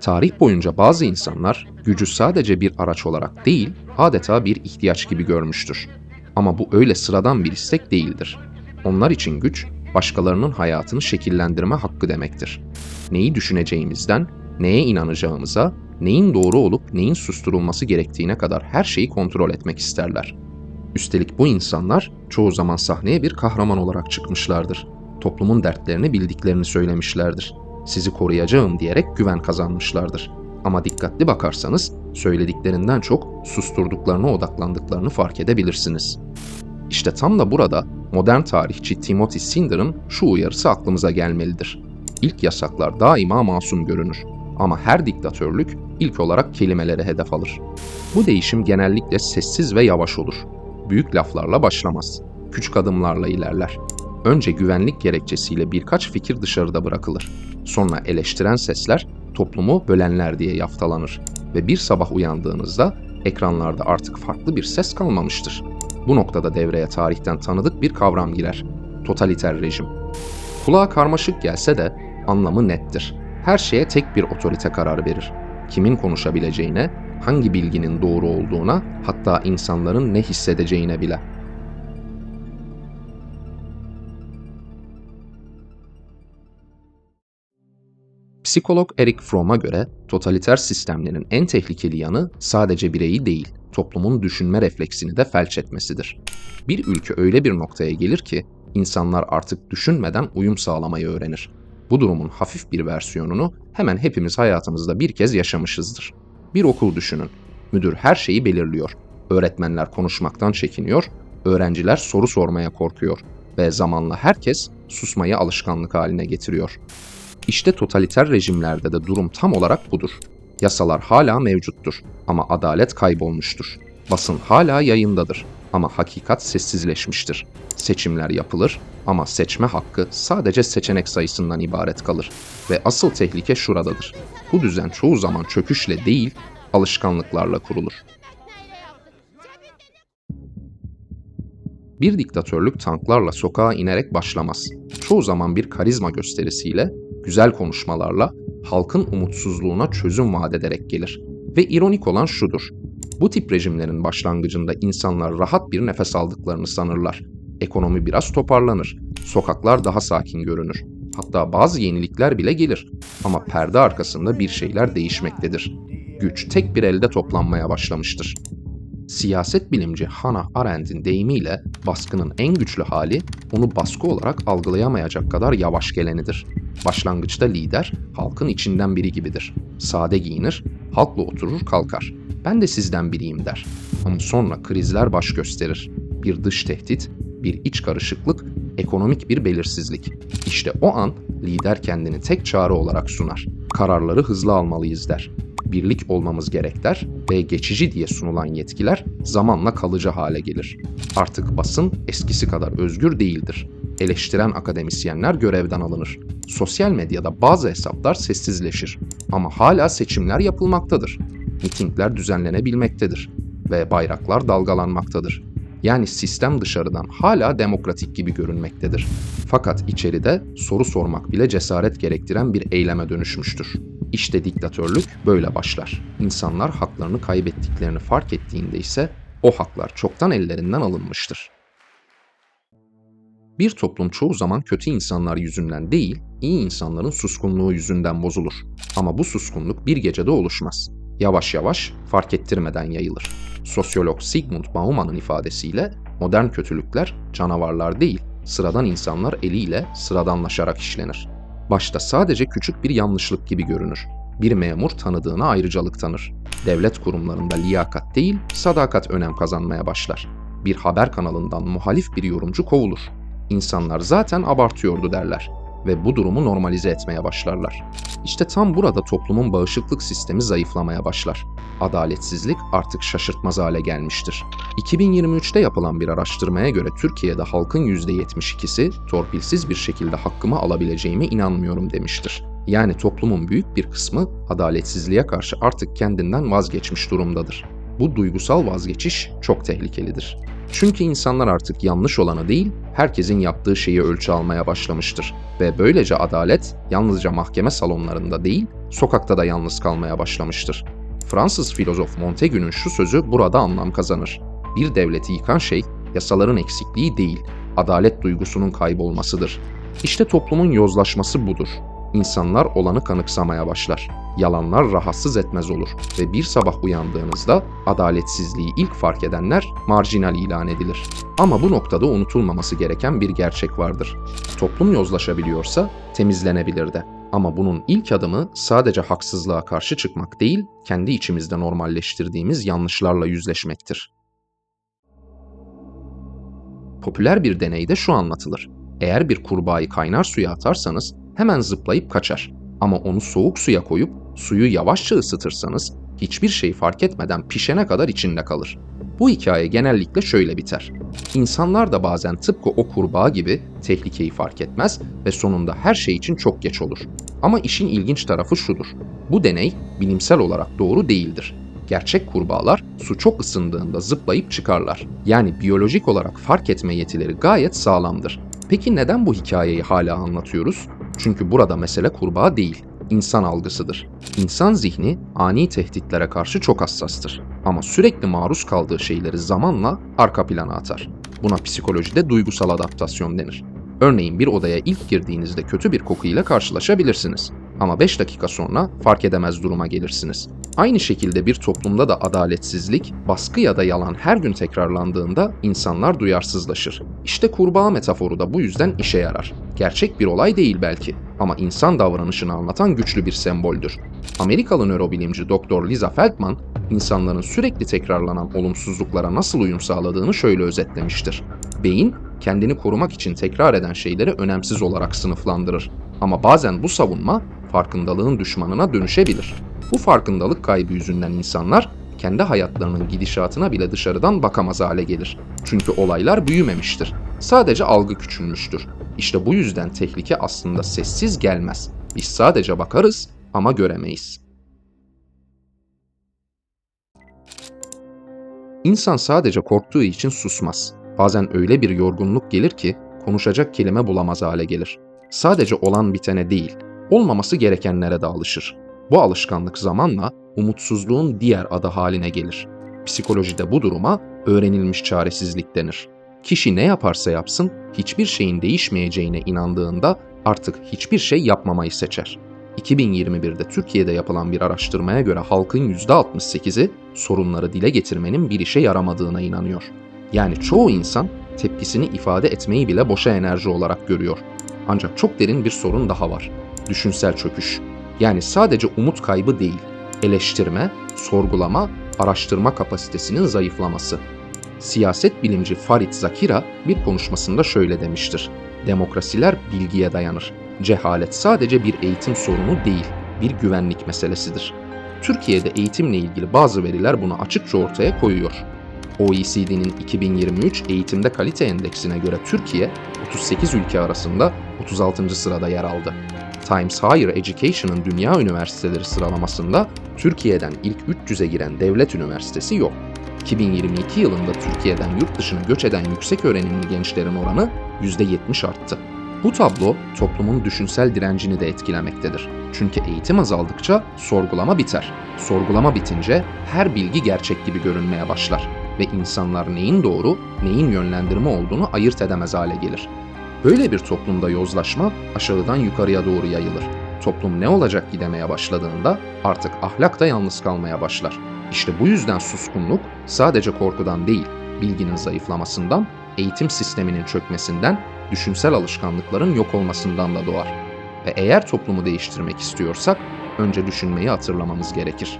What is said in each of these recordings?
Tarih boyunca bazı insanlar gücü sadece bir araç olarak değil, adeta bir ihtiyaç gibi görmüştür. Ama bu öyle sıradan bir istek değildir. Onlar için güç, başkalarının hayatını şekillendirme hakkı demektir. Neyi düşüneceğimizden, neye inanacağımıza, neyin doğru olup neyin susturulması gerektiğine kadar her şeyi kontrol etmek isterler. Üstelik bu insanlar çoğu zaman sahneye bir kahraman olarak çıkmışlardır. Toplumun dertlerini bildiklerini söylemişlerdir. Sizi koruyacağım diyerek güven kazanmışlardır. Ama dikkatli bakarsanız söylediklerinden çok susturduklarına odaklandıklarını fark edebilirsiniz. İşte tam da burada modern tarihçi Timothy Snyder'ın şu uyarısı aklımıza gelmelidir. İlk yasaklar daima masum görünür ama her diktatörlük ilk olarak kelimelere hedef alır. Bu değişim genellikle sessiz ve yavaş olur. Büyük laflarla başlamaz. Küçük adımlarla ilerler. Önce güvenlik gerekçesiyle birkaç fikir dışarıda bırakılır. Sonra eleştiren sesler toplumu bölenler diye yaftalanır ve bir sabah uyandığınızda ekranlarda artık farklı bir ses kalmamıştır. Bu noktada devreye tarihten tanıdık bir kavram girer. Totaliter rejim. Kulağa karmaşık gelse de anlamı nettir. Her şeye tek bir otorite karar verir. Kimin konuşabileceğine, hangi bilginin doğru olduğuna, hatta insanların ne hissedeceğine bile. Psikolog Eric Fromm'a göre totaliter sistemlerin en tehlikeli yanı sadece bireyi değil, toplumun düşünme refleksini de felç etmesidir. Bir ülke öyle bir noktaya gelir ki insanlar artık düşünmeden uyum sağlamayı öğrenir. Bu durumun hafif bir versiyonunu hemen hepimiz hayatımızda bir kez yaşamışızdır. Bir okul düşünün. Müdür her şeyi belirliyor. Öğretmenler konuşmaktan çekiniyor, öğrenciler soru sormaya korkuyor ve zamanla herkes susmayı alışkanlık haline getiriyor. İşte totaliter rejimlerde de durum tam olarak budur. Yasalar hala mevcuttur ama adalet kaybolmuştur. Basın hala yayındadır ama hakikat sessizleşmiştir. Seçimler yapılır ama seçme hakkı sadece seçenek sayısından ibaret kalır. Ve asıl tehlike şuradadır. Bu düzen çoğu zaman çöküşle değil, alışkanlıklarla kurulur. Bir diktatörlük tanklarla sokağa inerek başlamaz. Çoğu zaman bir karizma gösterisiyle, güzel konuşmalarla, halkın umutsuzluğuna çözüm vaat ederek gelir. Ve ironik olan şudur. Bu tip rejimlerin başlangıcında insanlar rahat bir nefes aldıklarını sanırlar. Ekonomi biraz toparlanır. Sokaklar daha sakin görünür. Hatta bazı yenilikler bile gelir. Ama perde arkasında bir şeyler değişmektedir. Güç tek bir elde toplanmaya başlamıştır. Siyaset bilimci Hannah Arendt'in deyimiyle baskının en güçlü hali onu baskı olarak algılayamayacak kadar yavaş gelenidir. Başlangıçta lider halkın içinden biri gibidir. Sade giyinir, halkla oturur kalkar. Ben de sizden biriyim der. Ama sonra krizler baş gösterir. Bir dış tehdit, bir iç karışıklık, ekonomik bir belirsizlik. İşte o an lider kendini tek çare olarak sunar. Kararları hızlı almalıyız der birlik olmamız gerek der ve geçici diye sunulan yetkiler zamanla kalıcı hale gelir. Artık basın eskisi kadar özgür değildir. Eleştiren akademisyenler görevden alınır. Sosyal medyada bazı hesaplar sessizleşir ama hala seçimler yapılmaktadır. Mitingler düzenlenebilmektedir ve bayraklar dalgalanmaktadır. Yani sistem dışarıdan hala demokratik gibi görünmektedir. Fakat içeride soru sormak bile cesaret gerektiren bir eyleme dönüşmüştür. İşte diktatörlük böyle başlar. İnsanlar haklarını kaybettiklerini fark ettiğinde ise o haklar çoktan ellerinden alınmıştır. Bir toplum çoğu zaman kötü insanlar yüzünden değil, iyi insanların suskunluğu yüzünden bozulur. Ama bu suskunluk bir gecede oluşmaz. Yavaş yavaş fark ettirmeden yayılır. Sosyolog Sigmund Baumann'ın ifadesiyle modern kötülükler canavarlar değil, sıradan insanlar eliyle sıradanlaşarak işlenir. Başta sadece küçük bir yanlışlık gibi görünür. Bir memur tanıdığına ayrıcalık tanır. Devlet kurumlarında liyakat değil, sadakat önem kazanmaya başlar. Bir haber kanalından muhalif bir yorumcu kovulur. İnsanlar zaten abartıyordu derler ve bu durumu normalize etmeye başlarlar. İşte tam burada toplumun bağışıklık sistemi zayıflamaya başlar. Adaletsizlik artık şaşırtmaz hale gelmiştir. 2023'te yapılan bir araştırmaya göre Türkiye'de halkın %72'si torpilsiz bir şekilde hakkımı alabileceğime inanmıyorum demiştir. Yani toplumun büyük bir kısmı adaletsizliğe karşı artık kendinden vazgeçmiş durumdadır. Bu duygusal vazgeçiş çok tehlikelidir. Çünkü insanlar artık yanlış olanı değil, herkesin yaptığı şeyi ölçü almaya başlamıştır. Ve böylece adalet yalnızca mahkeme salonlarında değil, sokakta da yalnız kalmaya başlamıştır. Fransız filozof Montaigue'nün şu sözü burada anlam kazanır. Bir devleti yıkan şey yasaların eksikliği değil, adalet duygusunun kaybolmasıdır. İşte toplumun yozlaşması budur. İnsanlar olanı kanıksamaya başlar. Yalanlar rahatsız etmez olur ve bir sabah uyandığınızda adaletsizliği ilk fark edenler marjinal ilan edilir. Ama bu noktada unutulmaması gereken bir gerçek vardır. Toplum yozlaşabiliyorsa temizlenebilir de. Ama bunun ilk adımı sadece haksızlığa karşı çıkmak değil, kendi içimizde normalleştirdiğimiz yanlışlarla yüzleşmektir. Popüler bir deneyde şu anlatılır. Eğer bir kurbağayı kaynar suya atarsanız hemen zıplayıp kaçar. Ama onu soğuk suya koyup suyu yavaşça ısıtırsanız hiçbir şey fark etmeden pişene kadar içinde kalır. Bu hikaye genellikle şöyle biter. İnsanlar da bazen tıpkı o kurbağa gibi tehlikeyi fark etmez ve sonunda her şey için çok geç olur. Ama işin ilginç tarafı şudur. Bu deney bilimsel olarak doğru değildir. Gerçek kurbağalar su çok ısındığında zıplayıp çıkarlar. Yani biyolojik olarak fark etme yetileri gayet sağlamdır. Peki neden bu hikayeyi hala anlatıyoruz? Çünkü burada mesele kurbağa değil, insan algısıdır. İnsan zihni ani tehditlere karşı çok hassastır. Ama sürekli maruz kaldığı şeyleri zamanla arka plana atar. Buna psikolojide duygusal adaptasyon denir. Örneğin bir odaya ilk girdiğinizde kötü bir kokuyla karşılaşabilirsiniz. Ama 5 dakika sonra fark edemez duruma gelirsiniz. Aynı şekilde bir toplumda da adaletsizlik, baskı ya da yalan her gün tekrarlandığında insanlar duyarsızlaşır. İşte kurbağa metaforu da bu yüzden işe yarar. Gerçek bir olay değil belki ama insan davranışını anlatan güçlü bir semboldür. Amerikalı nörobilimci Dr. Lisa Feldman, insanların sürekli tekrarlanan olumsuzluklara nasıl uyum sağladığını şöyle özetlemiştir. Beyin, kendini korumak için tekrar eden şeyleri önemsiz olarak sınıflandırır. Ama bazen bu savunma farkındalığın düşmanına dönüşebilir. Bu farkındalık kaybı yüzünden insanlar kendi hayatlarının gidişatına bile dışarıdan bakamaz hale gelir. Çünkü olaylar büyümemiştir. Sadece algı küçülmüştür. İşte bu yüzden tehlike aslında sessiz gelmez. Biz sadece bakarız ama göremeyiz. İnsan sadece korktuğu için susmaz. Bazen öyle bir yorgunluk gelir ki konuşacak kelime bulamaz hale gelir. Sadece olan bitene değil, olmaması gerekenlere de alışır. Bu alışkanlık zamanla umutsuzluğun diğer adı haline gelir. Psikolojide bu duruma öğrenilmiş çaresizlik denir. Kişi ne yaparsa yapsın hiçbir şeyin değişmeyeceğine inandığında artık hiçbir şey yapmamayı seçer. 2021'de Türkiye'de yapılan bir araştırmaya göre halkın %68'i sorunları dile getirmenin bir işe yaramadığına inanıyor. Yani çoğu insan tepkisini ifade etmeyi bile boşa enerji olarak görüyor. Ancak çok derin bir sorun daha var. Düşünsel çöküş. Yani sadece umut kaybı değil, eleştirme, sorgulama, araştırma kapasitesinin zayıflaması. Siyaset bilimci Farid Zakira bir konuşmasında şöyle demiştir. Demokrasiler bilgiye dayanır. Cehalet sadece bir eğitim sorunu değil, bir güvenlik meselesidir. Türkiye'de eğitimle ilgili bazı veriler bunu açıkça ortaya koyuyor. OECD'nin 2023 Eğitimde Kalite Endeksine göre Türkiye 38 ülke arasında 36. sırada yer aldı. Times Higher Education'ın dünya üniversiteleri sıralamasında Türkiye'den ilk 300'e giren devlet üniversitesi yok. 2022 yılında Türkiye'den yurt dışına göç eden yüksek öğrenimli gençlerin oranı %70 arttı. Bu tablo toplumun düşünsel direncini de etkilemektedir. Çünkü eğitim azaldıkça sorgulama biter. Sorgulama bitince her bilgi gerçek gibi görünmeye başlar ve insanlar neyin doğru, neyin yönlendirme olduğunu ayırt edemez hale gelir. Böyle bir toplumda yozlaşma aşağıdan yukarıya doğru yayılır. Toplum ne olacak gidemeye başladığında artık ahlak da yalnız kalmaya başlar. İşte bu yüzden suskunluk sadece korkudan değil, bilginin zayıflamasından, eğitim sisteminin çökmesinden, düşünsel alışkanlıkların yok olmasından da doğar. Ve eğer toplumu değiştirmek istiyorsak önce düşünmeyi hatırlamamız gerekir.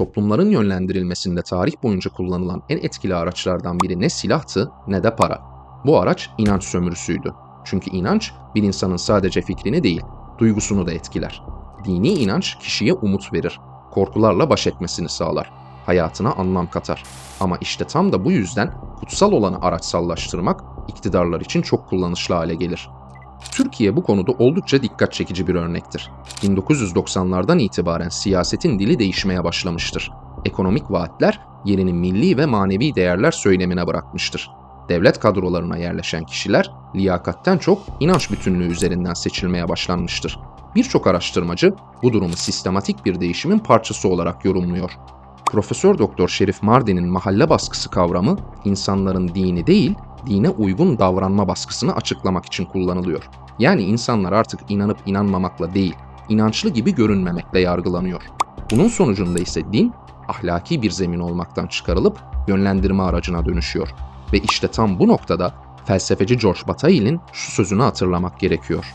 Toplumların yönlendirilmesinde tarih boyunca kullanılan en etkili araçlardan biri ne silahtı ne de para. Bu araç inanç sömürüsüydü. Çünkü inanç bir insanın sadece fikrini değil, duygusunu da etkiler. Dini inanç kişiye umut verir, korkularla baş etmesini sağlar, hayatına anlam katar. Ama işte tam da bu yüzden kutsal olanı araçsallaştırmak iktidarlar için çok kullanışlı hale gelir. Türkiye bu konuda oldukça dikkat çekici bir örnektir. 1990'lardan itibaren siyasetin dili değişmeye başlamıştır. Ekonomik vaatler yerini milli ve manevi değerler söylemine bırakmıştır. Devlet kadrolarına yerleşen kişiler liyakatten çok inanç bütünlüğü üzerinden seçilmeye başlanmıştır. Birçok araştırmacı bu durumu sistematik bir değişimin parçası olarak yorumluyor. Profesör Doktor Şerif Mardin'in mahalle baskısı kavramı insanların dini değil, dine uygun davranma baskısını açıklamak için kullanılıyor. Yani insanlar artık inanıp inanmamakla değil, inançlı gibi görünmemekle yargılanıyor. Bunun sonucunda ise din ahlaki bir zemin olmaktan çıkarılıp yönlendirme aracına dönüşüyor. Ve işte tam bu noktada felsefeci George Bataille'in şu sözünü hatırlamak gerekiyor.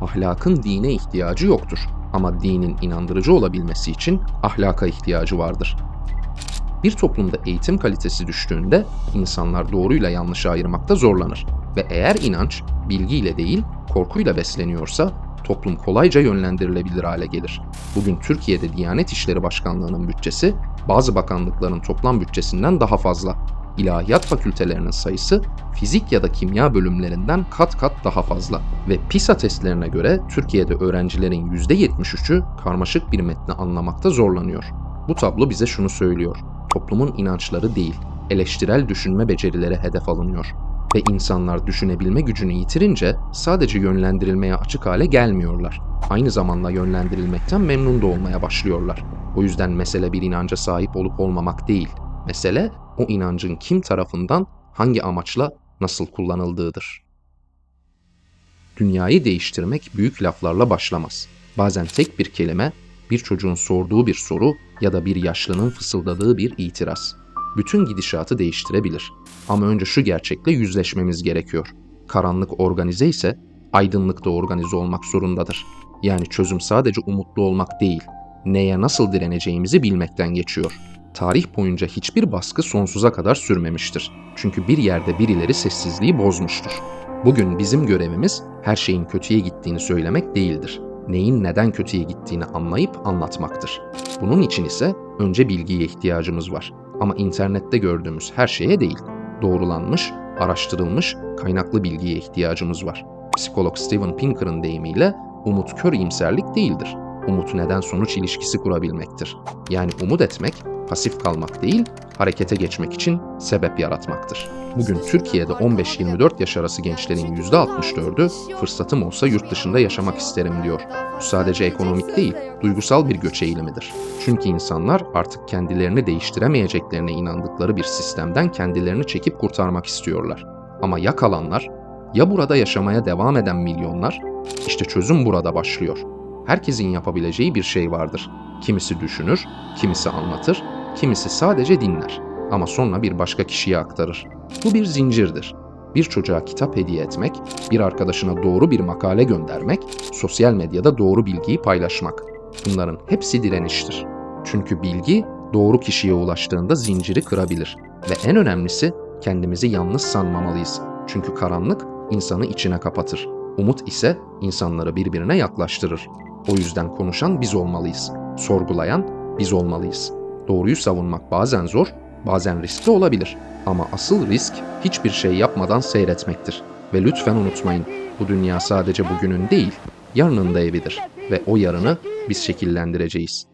Ahlakın dine ihtiyacı yoktur ama dinin inandırıcı olabilmesi için ahlaka ihtiyacı vardır. Bir toplumda eğitim kalitesi düştüğünde insanlar doğruyla yanlışı ayırmakta zorlanır ve eğer inanç bilgiyle değil korkuyla besleniyorsa toplum kolayca yönlendirilebilir hale gelir. Bugün Türkiye'de Diyanet İşleri Başkanlığı'nın bütçesi bazı bakanlıkların toplam bütçesinden daha fazla. İlahiyat fakültelerinin sayısı fizik ya da kimya bölümlerinden kat kat daha fazla ve PISA testlerine göre Türkiye'de öğrencilerin %73'ü karmaşık bir metni anlamakta zorlanıyor. Bu tablo bize şunu söylüyor. Toplumun inançları değil, eleştirel düşünme becerileri hedef alınıyor ve insanlar düşünebilme gücünü yitirince sadece yönlendirilmeye açık hale gelmiyorlar. Aynı zamanda yönlendirilmekten memnun da olmaya başlıyorlar. O yüzden mesele bir inanca sahip olup olmamak değil. Mesele o inancın kim tarafından, hangi amaçla, nasıl kullanıldığıdır. Dünyayı değiştirmek büyük laflarla başlamaz. Bazen tek bir kelime, bir çocuğun sorduğu bir soru ya da bir yaşlının fısıldadığı bir itiraz bütün gidişatı değiştirebilir. Ama önce şu gerçekle yüzleşmemiz gerekiyor. Karanlık organize ise aydınlık da organize olmak zorundadır. Yani çözüm sadece umutlu olmak değil, neye nasıl direneceğimizi bilmekten geçiyor. Tarih boyunca hiçbir baskı sonsuza kadar sürmemiştir. Çünkü bir yerde birileri sessizliği bozmuştur. Bugün bizim görevimiz her şeyin kötüye gittiğini söylemek değildir. Neyin neden kötüye gittiğini anlayıp anlatmaktır. Bunun için ise önce bilgiye ihtiyacımız var. Ama internette gördüğümüz her şeye değil. Doğrulanmış, araştırılmış, kaynaklı bilgiye ihtiyacımız var. Psikolog Steven Pinker'ın deyimiyle umut kör iyimserlik değildir. Umut neden sonuç ilişkisi kurabilmektir. Yani umut etmek, pasif kalmak değil, harekete geçmek için sebep yaratmaktır. Bugün Türkiye'de 15-24 yaş arası gençlerin %64'ü fırsatım olsa yurt dışında yaşamak isterim diyor. Bu sadece ekonomik değil, duygusal bir göç eğilimidir. Çünkü insanlar artık kendilerini değiştiremeyeceklerine inandıkları bir sistemden kendilerini çekip kurtarmak istiyorlar. Ama ya kalanlar, ya burada yaşamaya devam eden milyonlar, işte çözüm burada başlıyor. Herkesin yapabileceği bir şey vardır. Kimisi düşünür, kimisi anlatır, kimisi sadece dinler ama sonra bir başka kişiye aktarır. Bu bir zincirdir. Bir çocuğa kitap hediye etmek, bir arkadaşına doğru bir makale göndermek, sosyal medyada doğru bilgiyi paylaşmak. Bunların hepsi direniştir. Çünkü bilgi doğru kişiye ulaştığında zinciri kırabilir ve en önemlisi kendimizi yalnız sanmamalıyız. Çünkü karanlık insanı içine kapatır. Umut ise insanları birbirine yaklaştırır. O yüzden konuşan biz olmalıyız. Sorgulayan biz olmalıyız. Doğruyu savunmak bazen zor, bazen riskli olabilir. Ama asıl risk hiçbir şey yapmadan seyretmektir. Ve lütfen unutmayın, bu dünya sadece bugünün değil, yarının da evidir. Ve o yarını biz şekillendireceğiz.